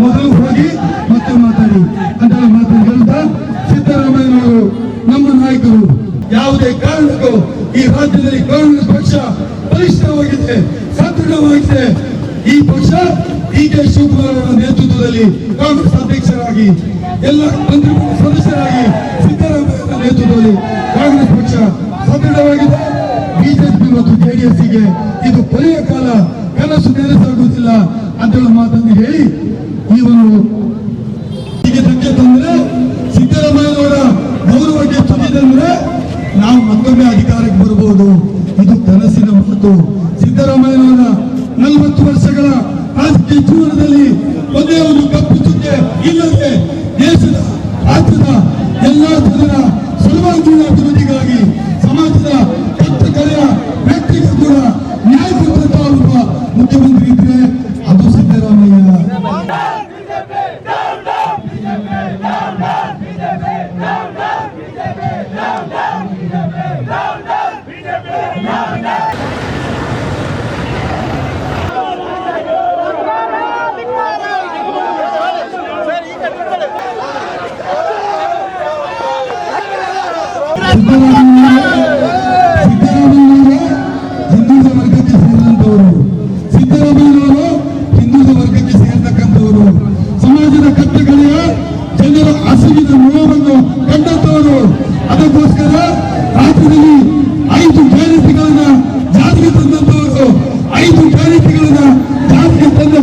ಮೊದಲು ಹೋಗಿ ಮತ್ತೆ ಮಾತಾಡಿ ಅಂತ ಮಾತಾಡಿದಂತ ಸಿದ್ದರಾಮಯ್ಯನವರು ನಮ್ಮ ನಾಯಕರು ಯಾವುದೇ ಕಾರಣಕ್ಕೂ ಈ ರಾಜ್ಯದಲ್ಲಿ ಕಾಂಗ್ರೆಸ್ ಪಕ್ಷ ಬಲಿಷ್ಠವಾಗಿದೆ ಸದೃಢವಾಗಿದೆ ಈ ಪಕ್ಷ ಡಿ ಕೆ ಶಿವಕುಮಾರ್ ಅವರ ನೇತೃತ್ವದಲ್ಲಿ ಕಾಂಗ್ರೆಸ್ ಅಧ್ಯಕ್ಷರಾಗಿ, ಎಲ್ಲ ಮಂತ್ರಿ ಸದಸ್ಯರಾಗಿ ಸಿದ್ದರಾಮಯ್ಯ ನೇತೃತ್ವದಲ್ಲಿ ಕಾಂಗ್ರೆಸ್ ಪಕ್ಷ ಸದೃಢವಾಗಿದೆ. ಬಿಜೆಪಿ ಮತ್ತು ಜೆಡಿಎಸ್ಗೆ ಇದು ಕೊನೆಯ ಕಾಲ. ಕನಸು ನೆಲೆಸಾಗುವುದಿಲ್ಲ ಅಂತ ಮಾತನ್ನು ಹೇಳಿ ಇವನು ಹೀಗೆ ಧಕ್ಕೆ ತಂದ್ರೆ ಸಿದ್ದರಾಮಯ್ಯನವರ ಗೌರವಕ್ಕೆ ತುದಿದಂದ್ರೆ ನಾವು ಮತ್ತೊಮ್ಮೆ ಅಧಿಕಾರಕ್ಕೆ ಬರಬಹುದು. ಇದು ಕನಸಿನ ಮಾತು. ಸಿದ್ದರಾಮಯ್ಯನವರ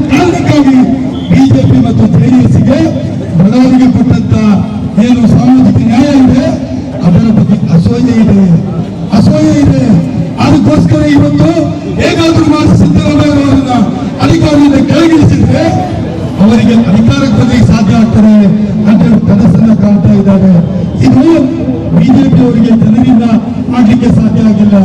ಕಾರಣಕ್ಕಾಗಿ ಬಿಜೆಪಿ ಮತ್ತು ಜೆಡಿಎಸ್ಗೆ ಬಡವರಿಗೆ ಕೊಟ್ಟಂತ ಏನು ಸಾಮಾಜಿಕ ಬರಲಿಕ್ಕೆ ಅಂದ್ರೆ ಕನಸನ್ನ ಕಾಣ್ತಾ ಇದ್ದಾರೆ. ಇದು ಬಿಜೆಪಿ ಅವರಿಗೆ ಜನರಿಂದ ಮಾಡ್ಲಿಕ್ಕೆ ಸಾಧ್ಯ ಆಗಿಲ್ಲ.